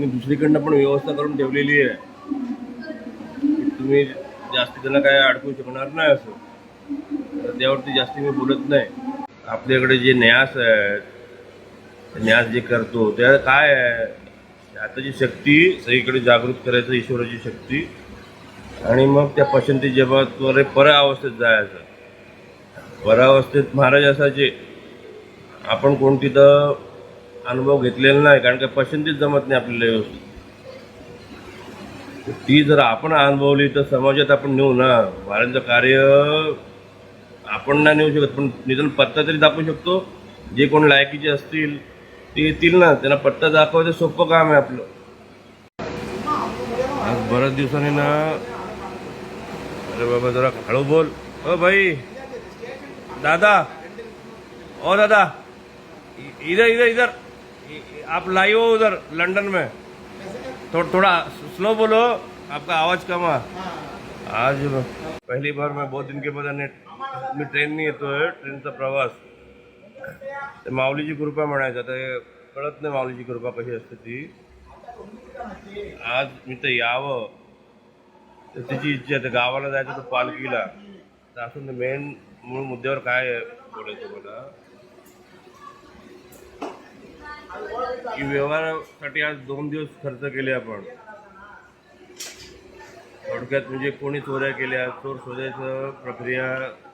मी दुसरीकडनं पण व्यवस्था करून ठेवलेली आहे. तुम्ही जास्ती त्याला काय अडकू शकणार नाही असं. तर त्यावरती जास्ती मी बोलत नाही. आपल्याकडे जे न्यास आहे न्यास जे करतो त्या काय आहे? आताची शक्ती सगळीकडे जागृत करायचं ईश्वराची शक्ती. आणि मग त्या पसंती जपाद्वारे परावस्थेत जायचं. परावस्थेत महाराज असायचे. आपण कोण तिथं अनुभव घेतलेला नाही कारण का पसंतीच जमत नाही आपल्याला व्यवस्थित. ती जर आपण अनुभवली तर समाजात आपण नेऊ ना. महाराजांचं कार्य आपण नाही नेऊ शकत पण निदान पत्ता तरी दाखवू शकतो. जे कोण लायकीचे असतील ते येतील ना. त्यांना पत्ता दाखवायचं सोपं काम आहे आपलं. आज बऱ्याच दिवसांनी ना अरे बाबा जरा हळू बोल. अ भाई दादा ओ दादा इधर इधर इधर. आप लाइव हो उधर लंदन में। थो, थोड़ा स्लो बोलो आपका आवाज कम है आज पहली बार मैं बहुत दिन के बाद आने मी ट्रेननी येतोय ट्रेनचा प्रवास। ते माऊलीची कृपा म्हणायचं तर कळत नाही माऊलीची कृपा कशी असते ती आज मी तर यावं। तर तिची इच्छा आहे तर गावाला जायचं तर पालखीला तर असून मेन मूळ मुद्द्यावर काय आहे बोलायचं मला की व्यवहारासाठी आज दोन दिवस खर्च केले आपण. थोडक्यात म्हणजे कोणी चोऱ्या केल्या चोर शोधायचं प्रक्रिया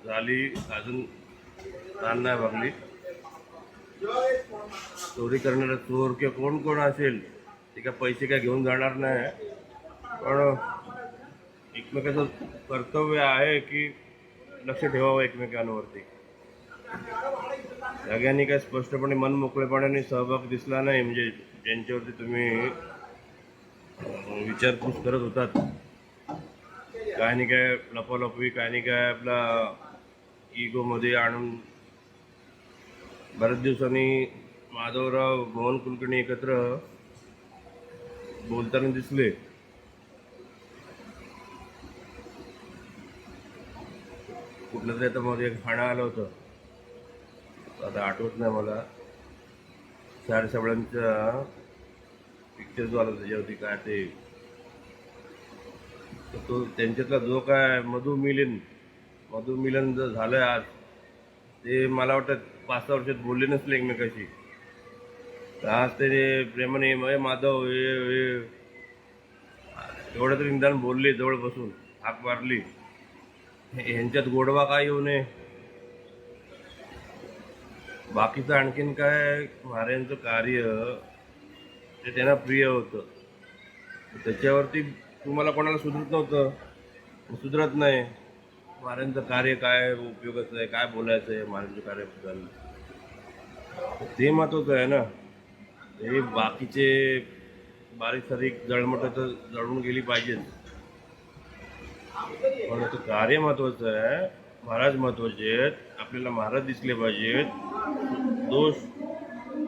झाली अजून ताण नाही भागली चोरी करणारा चोर किंवा कोण कोण असेल ते काय पैसे काय घेऊन जाणार नाही. पण एकमेकाचं कर्तव्य आहे की लक्ष ठेवावं एकमेकांवरती. सगळ्यांनी काय स्पष्टपणे मन मोकळेपणाने सहभाग दिसला नाही म्हणजे ज्यांच्यावरती तुम्ही विचारपूस करत होतात. काय नाही काय लपालपवी काय नाही काय आपला इगोमध्ये आणून बऱ्याच दिवसांनी माधवराव मोहन कुलकर्णी एकत्र बोलताना दिसले. कुठलं तरी आता मध्ये एक खाणं आलं होतं. आता आठवत नाही मला. चार साबळांचा पिक्चर जो आला त्याच्यावरती काय ते. तो त्यांच्यातला जो काय मधु मिलन मधु मिलन जर झालं आज ते मला वाटतं पाच सहा वर्षात बोलले नसले एकमेकाशी. तर आज ते प्रेमाने "ए माधव हे हे एवढं तरी निदान बोलले जवळ बसून हाक मारली. ह्यांच्यात गोडवा काय येऊ नये. बाकीचं आणखीन काय महाराजांचं कार्य ते त्यांना प्रिय होतं. त्याच्यावरती तुम्हाला कोणाला सुधरत नव्हतं. सुधरत नाही. महाराजांचं कार्य काय उपयोगाचं आहे काय बोलायचं आहे महाराजांच्या कार्याबद्दल? ते महत्वाचं आहे ना. हे बाकीचे बारीक सारीक जळमट तर जळून गेली पाहिजेच पण कार्य महत्वाचं आहे. महाराज महत्त्वाचे आहेत. आपल्याला महाराज दिसले पाहिजेत. दोष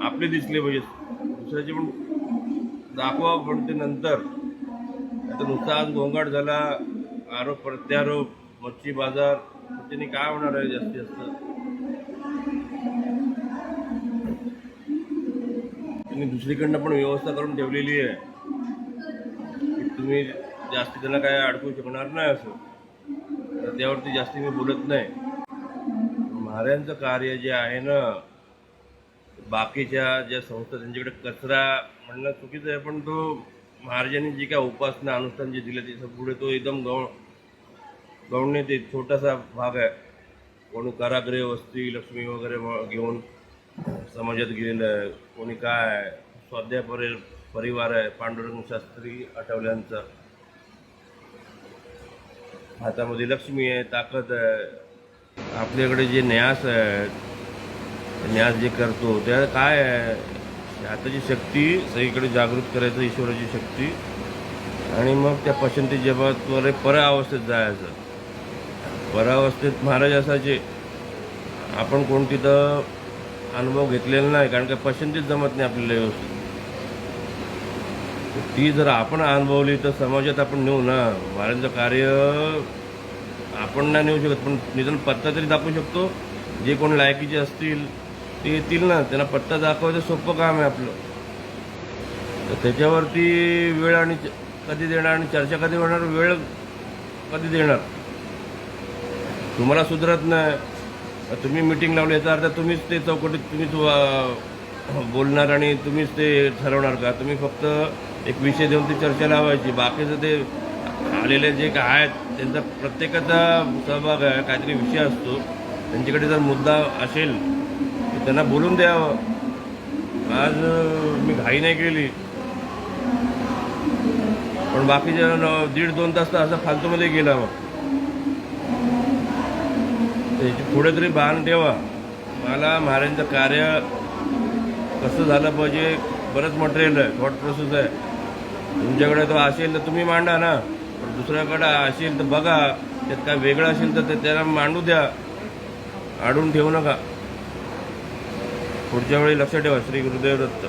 आपले दिसले पाहिजेत. दुसऱ्याचे पण दाखवा पण ते नंतर. आता नुसता आज गोंगाट झाला आरोप प्रत्यारोप मच्छी बाजार त्याने काय होणार आहे जास्तीत जास्त? त्यांनी दुसरीकडनं पण व्यवस्था करून ठेवलेली आहे. की तुम्ही जास्ती त्याला काय अडकू शकणार नाही असं. तर त्यावरती जास्ती मी बोलत नाही. महाराजांचं कार्य जे आहे ना बाकीच्या ज्या संस्था त्यांच्याकडे कचरा म्हणणं चुकीचं आहे पण तो महाराजांनी जी काय उपासना अनुष्ठान जे दिलं त्याच्या पुढे तो एकदम गौ गौणण्यात ते छोटासा भाग आहे. कोणी कारागृह वस्ती लक्ष्मी वगैरे घेऊन समाजात गेलेलं आहे. कोणी काय आहे? स्वाध्याय परि परिवार आहे पांडुरंग शास्त्री आठवल्यांचा. हातामध्ये लक्ष्मी आहे ताकद आहे. आपल्याकडे जे न्यास आहे न्यास जे करतो त्या काय आहे? आताची शक्ती सगळीकडे जागृत करायचं ईश्वराची शक्ती. आणि मग त्या पसंती जबाबद्वारे परावस्थेत जायचं. परावस्थेत महाराज असायचे आपण कोण तिथं अनुभव घेतलेला नाही कारण का पसंतीच जमत नाही आपल्याला व्यवस्थित. ती जर आपण अनुभवली तर समाजात आपण नेऊ ना. महाराजांचं कार्य आपण नाही नेऊ शकत पण निदान पत्ता तरी दाखवू शकतो. जे कोण लायकीचे असतील ते येतील ना. त्यांना पत्ता दाखवायचं सोपं काम आहे आपलं. तर त्याच्यावरती वेळ आणि कधी देणार आणि चर्चा कधी होणार? वेळ कधी देणार? तुम्हाला सुधरत नाही. तुम्ही मिटिंग लावली याचा अर्थ तुम्हीच ते चौकटीत तुम्हीच बोलणार आणि तुम्हीच ते ठरवणार का? तुम्ही फक्त एक विषय देऊन ती चर्चा लावायची. बाकीचं ते आलेले जे काय आहेत त्यांचा प्रत्येकाचा सहभाग आहे काहीतरी विषय असतो. त्यांच्याकडे जर मुद्दा असेल तर त्यांना बोलून द्यावं. आज मी घाई नाही केली. पण बाकीच्या दीड दोन तास तर असं फालतूमध्ये गेला मग. त्याची पुढे तरी भान ठेवा. मला महाराजांचं कार्य कसं झालं पाहिजे बरंच मटेरियल आहे थॉट प्रोसेस आहे. तुमच्याकडे तो असेल तर तुम्ही मांडा ना. पण दुसऱ्याकडे असेल तर बघा. त्यात काय वेगळं असेल तर ते त्याला मांडू द्या. आडून ठेवू नका. पुढच्या वेळी लक्ष ठेवा श्री गुरुदेव दत्त.